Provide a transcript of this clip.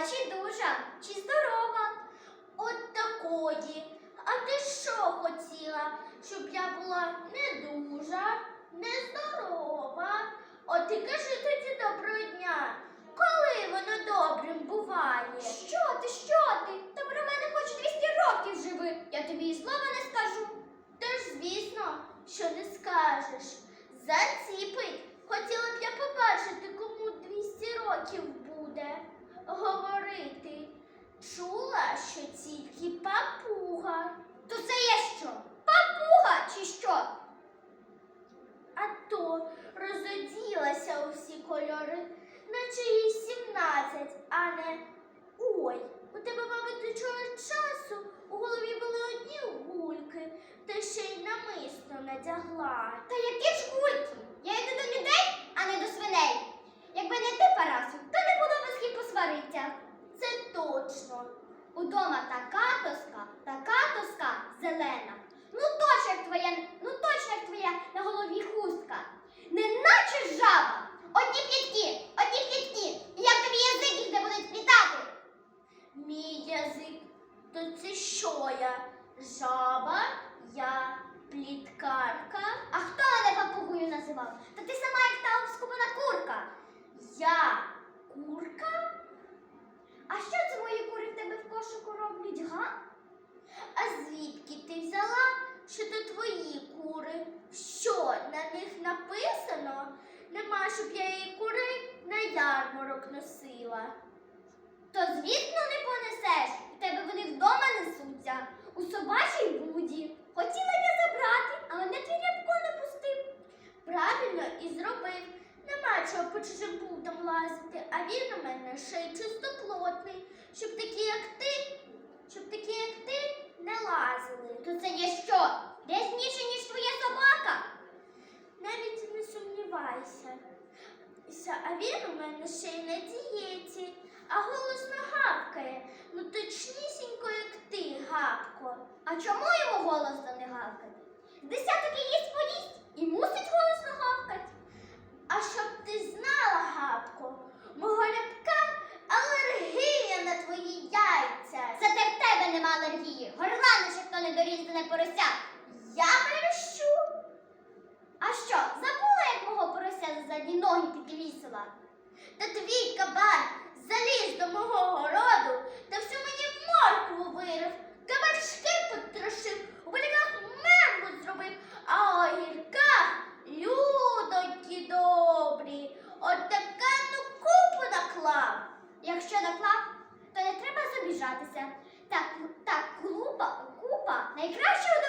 я чи дужа, чи здорова. От такої. А ти що хотіла, щоб я була не дужа, не здорова? От ти кажи тоді доброго дня. Коли воно добрим буває? Що ти, що ти? Та про мене хоч 200 років живи. Я тобі і слова не скажу. Та ж звісно, що не скажеш. Заціпить. Хотіла б я побачити, кому 200 років. Чула, що тільки папуга. То це я що? Папуга чи що? А то розоділася у всі кольори, наче їй 17, а не ой. У тебе, мабуть, до чого часу у голові були одні гульки, та ще й намисно надягла. Та які ж гульки? Я йду до людей, а не до свиней. Якби не ти, Парасу, то не Удома така тоска, така тоска зелена. Ну точно як твоя, ну точно як твоя на голові хустка. Неначе жаба. Одні плітки, одні плітки. Як тобі язик їх не будуть плітати? Мій язик, то це що я? Жаба, я пліткарка, А хто мене папугою називав? Та ти сама як та обскубана курка. я курка, А що це мої кури в тебе в кошику роблять, га? а звідки ти взяла, що то твої кури? Що на них написано? Нема, щоб я її кури на ярмарок носила. То звісно не понесеш. У тебе вони вдома несуться. У собачій буді. Хотіла я забрати, але мене твій рябко не пустив. Правильно і зробив. Нема чого по чужим путам лазити, а він у мене ще й чистоплотний, щоб такі, як ти, щоб такі, як ти, не лазили. То це є що? Рясніше, ніж твоя собака? Навіть не сумнівайся. Ся, А він у мене ще й на дієті, а голосно гавкає. Ну точнісінько, як ти, гавко. А чому йому голосно не гавкати? Десяток їсть поїсть і мусить голосно гавкати. А щоб ти знала, гавко, мого рябка алергія на твої яйця. Зате в тебе нема алергії. Горланиш, як то недорізане порося. Я верещу. А що, забула, як мого порося за задні ноги підвісила? Та твій кабан заліз до мого городу та всю мені моркву вирив, кабачки потрошив, у буряках мембу зробив, а у огірках людоньки добрі. От така ну купу наклав. Якщо наклав, то не треба забіжатися. Так, так, клупа, купа найкраща